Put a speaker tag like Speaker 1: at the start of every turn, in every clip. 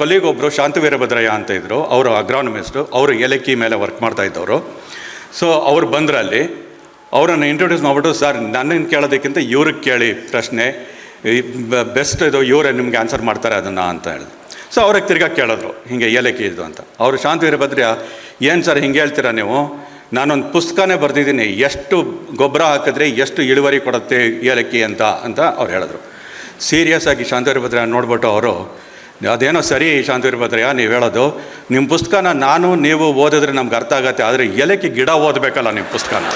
Speaker 1: ಕೊಲ್ಲಿಗೆ ಒಬ್ಬರು ಶಾಂತ ವೀರಭದ್ರಯ್ಯ ಅಂತ ಇದ್ದರು ಅವರು ಅಗ್ರಾನಮಿಸ್ಟು. ಅವರು ಏಲಕ್ಕಿ ಮೇಲೆ ವರ್ಕ್ ಮಾಡ್ತಾ ಇದ್ದವರು. ಸೊ ಅವ್ರು ಬಂದ್ರಲ್ಲಿ ಅವರನ್ನು ಇಂಟ್ರೊಡ್ಯೂಸ್ ಮಾಡಿಬಿಟ್ಟು, ಸರ್ ನನ್ನನ್ನು ಕೇಳೋದಕ್ಕಿಂತ ಇವ್ರಿಗೆ ಕೇಳಿ ಪ್ರಶ್ನೆ. ಬೆಸ್ಟ್ ಇದು ಇವರೇ ನಿಮಗೆ ಆನ್ಸರ್ ಮಾಡ್ತಾರೆ ಅದನ್ನು ಅಂತ ಹೇಳಿದ್ರು. ಸೊ ಅವ್ರಿಗೆ ತಿರ್ಗಾ ಕೇಳಿದ್ರು, ಹಿಂಗೆ ಏಲಕ್ಕಿ ಇದು ಅಂತ. ಅವರು ಶಾಂತ ವೀರಭದ್ರಯ್ಯ ಏನು ಸರ್ ಹಿಂಗೆ ಹೇಳ್ತೀರಾ ನೀವು? ನಾನೊಂದು ಪುಸ್ತಕನೇ ಬರೆದಿದ್ದೀನಿ. ಎಷ್ಟು ಗೊಬ್ಬರ ಹಾಕಿದ್ರೆ ಎಷ್ಟು ಇಳುವರಿ ಕೊಡುತ್ತೆ ಏಲಕ್ಕಿ ಅಂತ? ಅಂತ ಅವ್ರು ಹೇಳಿದ್ರು. ಸೀರಿಯಸ್ ಆಗಿ ಶಾಂತವೀರಭದ್ರಯ್ಯ ನೋಡ್ಬಿಟ್ಟು ಅವರು ಅದೇನೋ ಸರಿ ಶಾಂತವೀರಭದ್ರಯ್ಯ ನೀವು ಹೇಳೋದು. ನಿಮ್ಮ ಪುಸ್ತಕನ ನಾನು, ನೀವು ಓದಿದ್ರೆ ನಮ್ಗೆ ಅರ್ಥ ಆಗತ್ತೆ, ಆದರೆ ಎಲೆಕ್ಕೆ ಗಿಡ ಓದಬೇಕಲ್ಲ ನಿಮ್ಮ ಪುಸ್ತಕನ?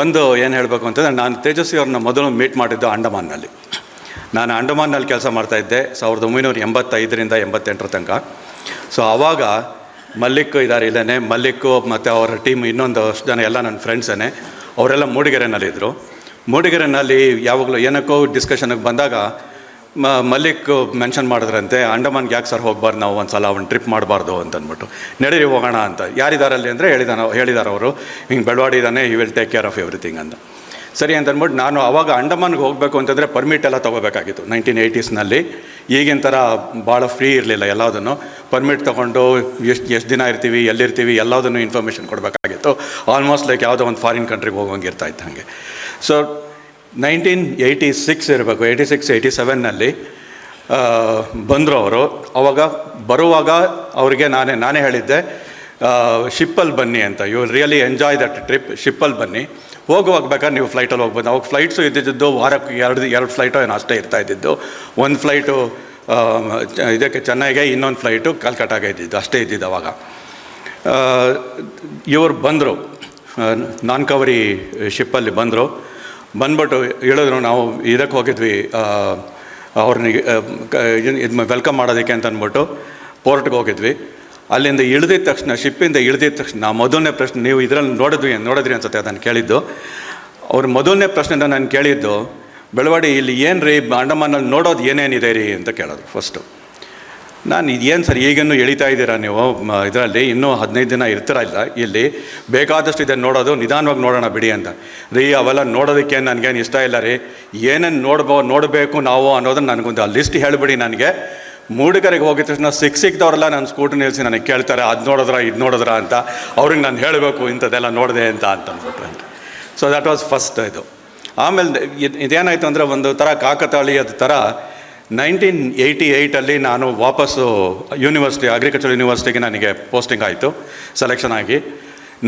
Speaker 1: ಒಂದು ಏನು ಹೇಳಬೇಕು ಅಂತಂದರೆ, ನಾನು ತೇಜಸ್ವಿ ಅವ್ರನ್ನ ಮೊದಲು ಮೀಟ್ ಮಾಡಿದ್ದು ಅಂಡಮಾನ್ನಲ್ಲಿ. ನಾನು ಅಂಡಮಾನ್ನಲ್ಲಿ ಕೆಲಸ ಮಾಡ್ತಾ ಇದ್ದೆ ಸಾವಿರದ ಒಂಬೈನೂರ ಎಂಬತ್ತೈದರಿಂದ ಎಂಬತ್ತೆಂಟರ ತನಕ. ಸೊ ಆವಾಗ ಮಲ್ಲಿಕ್ ಇದ್ದಾರೆ ಇಲ್ಲೇ ಮಲ್ಲಿಕ್ಕು ಮತ್ತು ಅವರ ಟೀಮ್ ಇನ್ನೊಂದು ಅಷ್ಟು ಜನ ಎಲ್ಲ ನನ್ನ ಫ್ರೆಂಡ್ಸೇ ಅವರೆಲ್ಲ ಮೂಡಿಗೆರೆನಲ್ಲಿದ್ದರು ಮೂಡಿಗೆರೆನಲ್ಲಿ ಯಾವಾಗಲೂ ಏನಕ್ಕೋ ಡಿಸ್ಕಷನಿಗೆ ಬಂದಾಗ ಮಲ್ಲಿಕ್ ಮೆನ್ಷನ್ ಮಾಡಿದ್ರಂತೆ, ಅಂಡಮಾನ್ಗೆ ಯಾಕೆ ಸರ್ ಹೋಗ್ಬಾರ್ದು ನಾವು ಒಂದು ಸಲ ಒಂದು ಟ್ರಿಪ್ ಮಾಡಬಾರ್ದು ಅಂತಂದ್ಬಿಟ್ಟು. ನಡೀರಿ ಹೋಗೋಣ ಅಂತ. ಯಾರಿದಾರಲ್ಲಿ ಅಂದರೆ ಹೇಳಿದಾನ, ಹೇಳಿದಾರೆ ಅವರು. ಹಿಂಗೆ ಬೆಳವಾಡಿ ಇದ್ದಾನೆ you will take care of everything ಅಂತ. ಸರಿ ಅಂತಂದ್ಬಿಟ್ಟು ನಾನು ಅವಾಗ ಅಂಡಮಾನ್ಗೆ ಹೋಗಬೇಕು ಅಂತಂದರೆ ಪರ್ಮಿಟ್ ಎಲ್ಲ ತೊಗೋಬೇಕಾಗಿತ್ತು. ನೈನ್ಟೀನ್ ಏಯ್ಟೀಸ್ನಲ್ಲಿ ಈಗಿನ ಥರ ಭಾಳ ಫ್ರೀ ಇರಲಿಲ್ಲ ಎಲ್ಲದನ್ನು. ಪರ್ಮಿಟ್ ತೊಗೊಂಡು ಎಷ್ಟು ಎಷ್ಟು ದಿನ ಇರ್ತೀವಿ, ಎಲ್ಲಿರ್ತೀವಿ ಎಲ್ಲದನ್ನು ಇನ್ಫಾರ್ಮೇಷನ್ ಕೊಡಬೇಕಾಗಿತ್ತು. ಆಲ್ಮೋಸ್ಟ್ ಲೈಕ್ ಯಾವುದೋ ಒಂದು ಫಾರಿನ್ ಕಂಟ್ರಿಗೆ ಹೋಗೋಂಗೆ ಇರ್ತಾ ಇತ್ತು ಹಾಗೆ. ಸೊ ನೈನ್ಟೀನ್ ಏಯ್ಟಿ ಸಿಕ್ಸ್ ಇರಬೇಕು, ಏಯ್ಟಿ ಸಿಕ್ಸ್, ಏಯ್ಟಿ ಸೆವೆನ್ನಲ್ಲಿ ಬಂದರು ಅವರು ಅವಾಗ ಬರುವಾಗ ಅವರಿಗೆ ನಾನೇ ನಾನೇ ಹೇಳಿದ್ದೆ ಶಿಪ್ಪಲ್ಲಿ ಬನ್ನಿ ಅಂತ you really enjoy that trip ಶಿಪ್ಪಲ್ಲಿ ಬನ್ನಿ. ಹೋಗುವಾಗ ಬೇಕಾದ್ರೆ ನೀವು ಫ್ಲೈಟಲ್ಲಿ ಹೋಗ್ಬೋದು. ಅವಾಗ ಫ್ಲೈಟ್ಸು ಇದ್ದಿದ್ದು ವಾರಕ್ಕೆ ಎರಡು ಎರಡು ಫ್ಲೈಟು ಏನೋ ಅಷ್ಟೇ ಇರ್ತಾ ಇದ್ದಿದ್ದು. ಒಂದು ಫ್ಲೈಟು ಇದಕ್ಕೆ ಚೆನ್ನೈಗೆ ಇನ್ನೊಂದು ಫ್ಲೈಟು ಕಲ್ಕಟ್ಟಾಗೆ ಇದ್ದಿದ್ದು, ಅಷ್ಟೇ ಇದ್ದಿದ್ದು ಅವಾಗ. ಇವರು ಬಂದರು. ನಾನ್ಕವರಿ ಶಿಪ್ಪಲ್ಲಿ ಬಂದರು. ಬಂದ್ಬಿಟ್ಟು ಹೇಳಿದ್ರು, ನಾವು ಇದಕ್ಕೆ ಹೋಗಿದ್ವಿ ಅವ್ರನ್ನ ಇದು ವೆಲ್ಕಮ್ ಮಾಡೋದಕ್ಕೆ ಅಂತ ಅಂದ್ಬಿಟ್ಟು ಪೋರ್ಟ್ಗೆ ಹೋಗಿದ್ವಿ. ಅಲ್ಲಿಂದ ಇಳಿದಿದ ತಕ್ಷಣ ಶಿಪ್ಪಿಂದ ಇಳಿದಿದ ತಕ್ಷಣ ಮೊದಲನೇ ಪ್ರಶ್ನೆ, ನೀವು ಇದರಲ್ಲಿ ನೋಡಿದ್ವಿ, ನೋಡಿದ್ರಿ ಅನ್ಸುತ್ತೆ ಅದನ್ನು ಕೇಳಿದ್ದು. ಅವ್ರ ಮೊದಲನೇ ಪ್ರಶ್ನೆ ನಾನು ಕೇಳಿದ್ದು, ಬೆಳವಾಡಿ ಇಲ್ಲಿ ಏನು ರೀ ಅಂಡಮಾನಲ್ಲಿ ನೋಡೋದು ಏನೇನಿದೆ ರೀ ಅಂತ ಕೇಳೋದು ಫಸ್ಟು ನಾನು ಇದೇನು ಸರ್ ಈಗನ್ನು ಎಳಿತಾ ಇದ್ದೀರಾ ನೀವು? ಇದರಲ್ಲಿ ಇನ್ನೂ ಹದಿನೈದು ದಿನ ಇರ್ತೀರ ಇಲ್ಲ? ಇಲ್ಲಿ ಬೇಕಾದಷ್ಟು ಇದೆ ನೋಡೋದು, ನಿಧಾನವಾಗಿ ನೋಡೋಣ ಬಿಡಿ ಅಂತ. ರೀ, ಅವೆಲ್ಲ ನೋಡೋದಕ್ಕೆ ನನಗೇನು ಇಷ್ಟ ಇಲ್ಲ ರೀ. ಏನೇನು ನೋಡ್ಬೋ, ನೋಡಬೇಕು ನಾವು ಅನ್ನೋದನ್ನ ನನಗೊಂದು ಆ ಲಿಸ್ಟ್ ಹೇಳಿಬಿಡಿ ನನಗೆ. ಮೂಡಿಗೆರೆಗೆ ಹೋಗಿದ ತಕ್ಷಣ ಸಿಕ್ ಸಿಕ್ದವರೆಲ್ಲ ನಾನು ಸ್ಕೂಟ್ರ್ ನಿಲ್ಲಿಸಿ ನನಗೆ ಕೇಳ್ತಾರೆ, ಅದು ನೋಡಿದ್ರ, ಇದು ನೋಡಿದ್ರ ಅಂತ. ಅವ್ರಿಗೆ ನಾನು ಹೇಳಬೇಕು, ಇಂಥದ್ದೆಲ್ಲ ನೋಡಿದೆ ಅಂತ ಅಂತ ಅಂದ್ಬಿಟ್ರೆ ಅಂತ. ಸೊ ದ್ಯಾಟ್ ವಾಸ್ ಫಸ್ಟ್ ಇದು. ಆಮೇಲೆ ಇದು, ಇದೇನಾಯಿತು ಅಂದರೆ ಒಂದು ಥರ ಕಾಕತಾಳೀಯದ ಥರ ನೈನ್ಟೀನ್ ಏಯ್ಟಿ ಏಯ್ಟಲ್ಲಿ ನಾನು ವಾಪಸ್ಸು ಯೂನಿವರ್ಸಿಟಿ ಅಗ್ರಿಕಲ್ಚರ್ ಯೂನಿವರ್ಸಿಟಿಗೆ ನನಗೆ ಪೋಸ್ಟಿಂಗ್ ಆಯಿತು ಸೆಲೆಕ್ಷನ್ ಆಗಿ.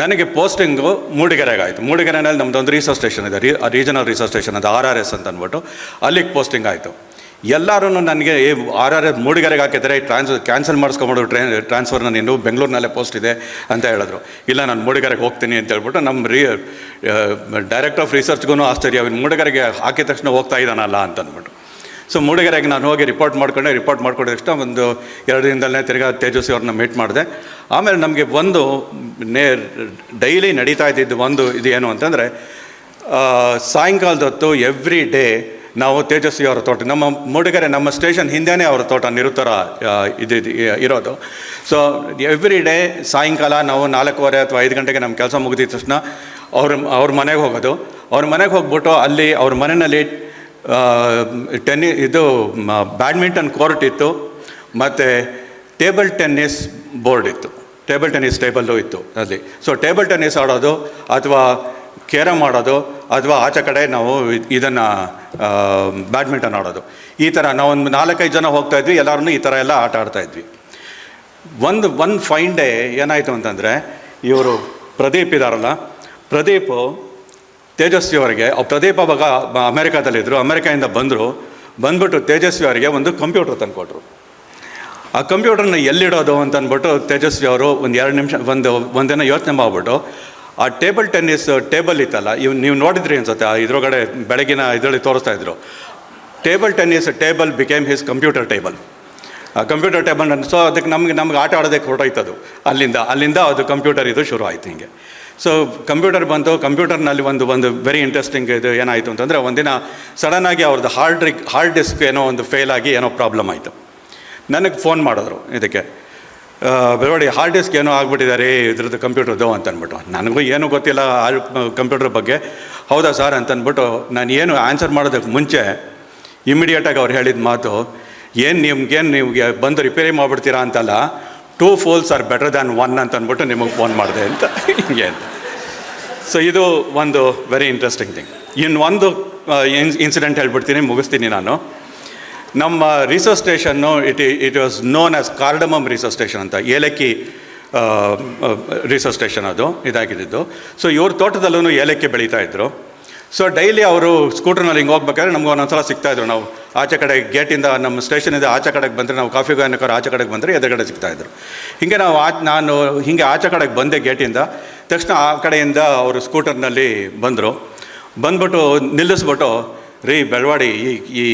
Speaker 1: ನನಗೆ ಪೋಸ್ಟಿಂಗು ಮೂಡಿಗೆರೆಗೆ ಆಯಿತು ಮೂಡಿಗೆರೆನಲ್ಲಿ ನಮ್ಮದೊಂದು ರಿಸರ್ಚ್ ಸ್ಟೇಷನ್ ಇದೆ ರೀ ರೀಜನಲ್ ರಿಸರ್ಚ್ ಸ್ಟೇಷನ್ ಅದು ಆರ್ ಆರ್ ಎಸ್ ಅಂತ ಅಂದ್ಬಿಟ್ಟು ಅಲ್ಲಿಗೆ ಪೋಸ್ಟಿಂಗ್ ಆಯಿತು. ಎಲ್ಲರೂ ನನಗೆ ಆರ್ ಆರ್ ಎಸ್ ಮೂಡಿಗೆರೆಗೆ ಹಾಕಿದರೆ ಟ್ರಾನ್ಸ್ ಕ್ಯಾನ್ಸಲ್ ಮಾಡಿಸ್ಕೊಂಬಿಡು ಟ್ರೈನ್ ಟ್ರಾನ್ಸ್ಫರ್ನ ನೀನು ಬೆಂಗಳೂರಿನಲ್ಲೇ ಪೋಸ್ಟ್ ಇದೆ ಅಂತ ಹೇಳಿದ್ರು. ಇಲ್ಲ, ನಾನು ಮೂಡಿಗೆರೆಗೆ ಹೋಗ್ತೀನಿ ಅಂತ ಹೇಳ್ಬಿಟ್ಟು ನಮ್ಮ ರೀ ಡೈರೆಕ್ಟ್ ಆಫ್ ರಿಸರ್ಚ್ಗೂ ಆಶ್ಚರ್ಯ ಅವನು ಮೂಡಿಗೆರೆಗೆ ಹಾಕಿದ ತಕ್ಷಣ ಹೋಗ್ತಾ ಇದ್ದಾನಲ್ಲ ಅಂತ ಅಂದ್ಬಿಟ್ಟು ಸೊ ಮೂಡಿಗೆರೆಗೆ ನಾನು ಹೋಗಿ ರಿಪೋರ್ಟ್ ಮಾಡ್ಕೊಂಡೆ ರಿಪೋರ್ಟ್ ತಕ್ಷಣ ಒಂದು ಎರಡು ದಿನದಲ್ಲೇ ತಿರ್ಗಾ ತೇಜಸ್ವಿ ಅವ್ರನ್ನ ಮೀಟ್ ಮಾಡಿದೆ. ಆಮೇಲೆ ನಮಗೆ ಒಂದು ನೇ ಡೈಲಿ ನಡೀತಾ ಇದ್ದಿದ್ದು ಒಂದು ಇದು ಏನು ಅಂತಂದರೆ ಸಾಯಂಕಾಲದ ಹೊತ್ತು ಎವ್ರಿ ಡೇ ನಾವು ತೇಜಸ್ವಿ ಅವರ ತೋಟ, ನಮ್ಮ ಮೂಡಿಗೆರೆ ನಮ್ಮ ಸ್ಟೇಷನ್ ಹಿಂದೆಯೇ ಅವರ ತೋಟ ನಿರುತ್ತರ ಇದು ಇರೋದು. ಸೊ ಎವ್ರಿ ಡೇ ಸಾಯಂಕಾಲ ನಾವು ನಾಲ್ಕೂವರೆ ಅಥವಾ ಐದು ಗಂಟೆಗೆ ನಮ್ಮ ಕೆಲಸ ಮುಗಿದ ತಕ್ಷಣ ಅವ್ರ ಅವ್ರ ಮನೆಗೆ ಹೋಗೋದು. ಅವ್ರ ಮನೆಗೆ ಹೋಗ್ಬಿಟ್ಟು ಅಲ್ಲಿ ಅವ್ರ ಮನೆಯಲ್ಲಿ ಟೆನ್ನಿ ಇದು ಬ್ಯಾಡ್ಮಿಂಟನ್ ಕೋರ್ಟ್ ಇತ್ತು, ಮತ್ತು ಟೇಬಲ್ ಟೆನ್ನಿಸ್ ಬೋರ್ಡ್ ಇತ್ತು. ಟೇಬಲ್ ಟೆನ್ನಿಸ್ ಟೇಬಲ್ಲು ಇತ್ತು ಅಲ್ಲಿ. ಸೊ ಟೇಬಲ್ ಟೆನ್ನಿಸ್ ಆಡೋದು, ಅಥವಾ ಕೇರಮ್ ಆಡೋದು, ಅಥವಾ ಆಚೆ ಕಡೆ ನಾವು ಇದನ್ನು ಬ್ಯಾಡ್ಮಿಂಟನ್ ಆಡೋದು. ಈ ಥರ ನಾವೊಂದು ನಾಲ್ಕೈದು ಜನ ಹೋಗ್ತಾ ಇದ್ವಿ ಎಲ್ಲರೂ ಈ ಥರ ಎಲ್ಲ ಆಟ ಆಡ್ತಾಯಿದ್ವಿ ಒಂದು ಒಂದು ಫೈನ್ ಡೇ ಏನಾಯಿತು ಅಂತಂದರೆ, ಇವರು ಪ್ರದೀಪ್ ಇದ್ದಾರಲ್ಲ ಪ್ರದೀಪು ತೇಜಸ್ವಿ ಅವರಿಗೆ ಪ್ರದೀಪ್ ಅವಾಗ ಅಮೇರಿಕಾದಲ್ಲಿದ್ದರು ಅಮೆರಿಕಾಯಿಂದ ಬಂದರು, ಬಂದ್ಬಿಟ್ಟು ತೇಜಸ್ವಿ ಅವರಿಗೆ ಒಂದು ಕಂಪ್ಯೂಟರ್ ತಂದುಕೊಟ್ರು. ಆ ಕಂಪ್ಯೂಟರ್ನ ಎಲ್ಲಿಡೋದು ಅಂತ ಅಂದ್ಬಿಟ್ಟು ತೇಜಸ್ವಿ ಅವರು ಒಂದು ಎರಡು ನಿಮಿಷ, ಒಂದು, ಒಂದಿನ ಯೋಚನೆ ಮಾಡಿಬಿಟ್ಟು, ಆ ಟೇಬಲ್ ಟೆನ್ನಿಸ್ ಟೇಬಲ್ ಇತ್ತಲ್ಲ, ಇವ್ ನೀವು ನೋಡಿದ್ರಿ ಅನ್ಸುತ್ತೆ, ಆ ಇದ್ರೊಳಗಡೆ ಬೆಳಗಿನ ಇದರಲ್ಲಿ ತೋರಿಸ್ತಾ ಇದ್ರು. Table tennis table became his computer table ಆ ಕಂಪ್ಯೂಟರ್ ಟೇಬಲ್ ಸೊ ಅದಕ್ಕೆ ನಮಗೆ, ನಮ್ಗೆ ಆಟ ಆಡೋದಕ್ಕೆ ಹೊರಟೋಯ್ತದು. ಅಲ್ಲಿಂದ ಅಲ್ಲಿಂದ ಅದು ಕಂಪ್ಯೂಟರ್ ಇದು ಶುರು ಆಯಿತು ಹಿಂಗೆ. ಸೊ ಕಂಪ್ಯೂಟರ್ ಬಂತು ಕಂಪ್ಯೂಟರ್ನಲ್ಲಿ ಒಂದು ಒಂದು ವೆರಿ ಇಂಟ್ರೆಸ್ಟಿಂಗ್ ಇದು ಏನಾಯಿತು ಅಂತಂದರೆ, ಒಂದಿನ ಸಡನ್ನಾಗಿ ಅವ್ರದ್ದು ಹಾರ್ಡ್ ರಿಕ್ ಹಾರ್ಡ್ ಡಿಸ್ಕ್ ಏನೋ ಒಂದು ಫೇಲ್ ಆಗಿ ಏನೋ ಪ್ರಾಬ್ಲಮ್ ಆಯಿತು. ನನಗೆ ಫೋನ್ ಮಾಡಿದ್ರು ಇದಕ್ಕೆ. ಬೆಳವಡಿ ಹಾರ್ಡ್ ಡಿಸ್ಕ್ ಏನೋ ಆಗ್ಬಿಟ್ಟಿದ್ದಾರೆ ಇದ್ರದ್ದು ಕಂಪ್ಯೂಟರ್ದು ಅಂತ ಅಂದ್ಬಿಟ್ಟು ನನಗೂ ಏನೂ ಗೊತ್ತಿಲ್ಲ ಕಂಪ್ಯೂಟರ್ ಬಗ್ಗೆ. ಹೌದಾ ಸರ್ ಅಂತ ಅಂದ್ಬಿಟ್ಟು ನಾನು ಏನು ಆನ್ಸರ್ ಮಾಡೋದಕ್ಕೆ ಮುಂಚೆ ಇಮಿಡಿಯೇಟಾಗಿ ಅವ್ರು ಹೇಳಿದ ಮಾತು, ಏನು ನಿಮ್ಗೇನು ನಿಮಗೆ ಬಂದು ರಿಪೇರಿ ಮಾಡಿಬಿಡ್ತೀರಾ ಅಂತಲ್ಲ two fools are better than one ಅಂತ ಅಂದ್ಬಿಟ್ಟು ನಿಮಗೆ ಫೋನ್ ಮಾಡಿದೆ ಅಂತ ಹಿಂಗೆ ಅಂತ. ಸೊ ಇದು ಒಂದು ವೆರಿ ಇಂಟ್ರೆಸ್ಟಿಂಗ್ ಥಿಂಗ್ ಇನ್ನು ಒಂದು ಇನ್ಸಿಡೆಂಟ್ ಹೇಳ್ಬಿಡ್ತೀನಿ, ಮುಗಿಸ್ತೀನಿ ನಾನು. ನಮ್ಮ research station it it was known as cardamom research station ಅಂತ, ಏಲಕ್ಕಿ ರಿಸರ್ಚ್ ಸ್ಟೇಷನ್ ಅದು, ಇದಾಗಿದ್ದು. ಸೊ ಇವ್ರ ತೋಟದಲ್ಲೂ ಏಲಕ್ಕಿ ಬೆಳೀತಾ ಇದ್ರು. ಸೊ ಡೈಲಿ ಅವರು ಸ್ಕೂಟರ್ನಲ್ಲಿ ಹಿಂಗೆ ಹೋಗ್ಬೇಕಾದ್ರೆ ನಮ್ಗೆ ಒಂದೊಂದ್ಸಲ ಸಿಗ್ತಾಯಿದ್ರು ನಾವು ಆಚೆ ಕಡೆ ಗೇಟಿಂದ ನಮ್ಮ ಸ್ಟೇಷನಿಂದ ಆಚೆ ಕಡೆಗೆ ಬಂದರೆ ನಾವು ಕಾಫಿ ಗಾಯನಕರು ಆಚೆ ಕಡೆಗೆ ಬಂದರೆ ಎದುರುಗಡೆ ಸಿಗ್ತಾಯಿದ್ರು ಹೀಗೆ ನಾವು ಆ ನಾನು ಹೀಗೆ ಆಚೆ ಕಡೆಗೆ ಬಂದೆ ಗೇಟಿಂದ, ತಕ್ಷಣ ಆ ಕಡೆಯಿಂದ ಅವರು ಸ್ಕೂಟರ್ನಲ್ಲಿ ಬಂದರು. ಬಂದ್ಬಿಟ್ಟು ನಿಲ್ಲಿಸ್ಬಿಟ್ಟು, ರೀ ಬೆಳವಾಡಿ, ಈ ಈ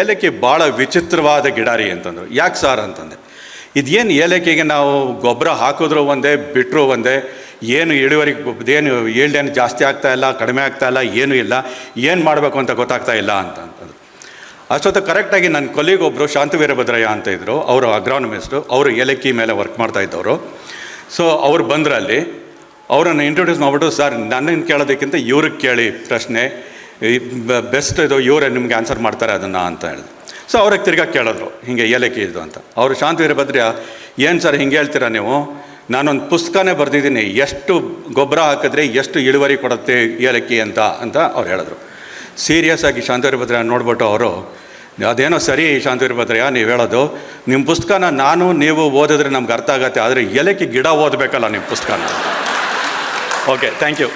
Speaker 1: ಏಲಕ್ಕಿ ಭಾಳ ವಿಚಿತ್ರವಾದ ಗಿಡ ರೀ ಅಂತಂದರು. ಯಾಕೆ ಸರ್ ಅಂತಂದೆ. ಇದೇನು ಏಲಕ್ಕಿಗೆ ನಾವು ಗೊಬ್ಬರ ಹಾಕಿದ್ರು ಒಂದೇ ಬಿಟ್ಟರು ಒಂದೇ, ಏನು ಇಳುವರಿ ಏನು ಏಳ್ದೇನು ಜಾಸ್ತಿ ಆಗ್ತಾಯಿಲ್ಲ ಕಡಿಮೆ ಆಗ್ತಾ ಇಲ್ಲ, ಏನೂ ಇಲ್ಲ, ಏನು ಮಾಡಬೇಕು ಅಂತ ಗೊತ್ತಾಗ್ತಾ ಇಲ್ಲ ಅಂತ ಅಷ್ಟೊತ್ತು ಕರೆಕ್ಟಾಗಿ ನನ್ನ ಕೊಲೀಗ್ ಒಬ್ಬರು ಶಾಂತಿ ವೀರಭದ್ರಯ್ಯ ಅಂತ ಇದ್ದರು ಅವರು ಅಗ್ರಾನಮಿಸ್ಟು ಅವರು ಏಲಕ್ಕಿ ಮೇಲೆ ವರ್ಕ್ ಮಾಡ್ತಾ ಇದ್ದವರು. ಸೊ ಅವ್ರು ಬಂದ್ರಲ್ಲಿ ಅವರನ್ನು ಇಂಟ್ರೊಡ್ಯೂಸ್ ಮಾಡಿಬಿಟ್ಟು, ಸರ್ ನನ್ನನ್ನು ಕೇಳೋದಕ್ಕಿಂತ ಇವ್ರಿಗೆ ಕೇಳಿ ಪ್ರಶ್ನೆ. ಬೆಸ್ಟ್ ಇದು ಇವರೇ ನಿಮಗೆ ಆನ್ಸರ್ ಮಾಡ್ತಾರೆ ಅದನ್ನು ಅಂತ ಹೇಳಿದ್ರು. ಸೊ ಅವ್ರಿಗೆ ತಿರ್ಗಾ ಕೇಳಿದ್ರು, ಹಿಂಗೆ ಏಲಕ್ಕಿ ಇದು ಅಂತ. ಅವರು, ಶಾಂತಿ ವೀರಭದ್ರಯ್ಯ, ಏನು ಸರ್ ಹಿಂಗೆ ಹೇಳ್ತೀರಾ ನೀವು? ನಾನೊಂದು ಪುಸ್ತಕನೇ ಬರೆದಿದ್ದೀನಿ. ಎಷ್ಟು ಗೊಬ್ಬರ ಹಾಕಿದ್ರೆ ಎಷ್ಟು ಇಳುವರಿ ಕೊಡುತ್ತೆ ಏಲಕ್ಕಿ ಅಂತ ಅಂತ ಅವ್ರು ಹೇಳಿದ್ರು. ಸೀರಿಯಸ್ ಆಗಿ ಶಾಂತವೀರಭದ್ರಯ್ಯ ನೋಡ್ಬಿಟ್ಟು ಅವರು ಅದೇನೋ ಸರಿ ಶಾಂತವೀರಭದ್ರಯ್ಯ ನೀವು ಹೇಳೋದು? ನಿಮ್ಮ ಪುಸ್ತಕನ ನಾನು, ನೀವು ಓದಿದ್ರೆ ನಮ್ಗೆ ಅರ್ಥ ಆಗತ್ತೆ, ಆದರೆ ಎಲೆಕ್ಕೆ ಗಿಡ ಓದಬೇಕಲ್ಲ ನಿಮ್ಮ ಪುಸ್ತಕನ. Okay thank you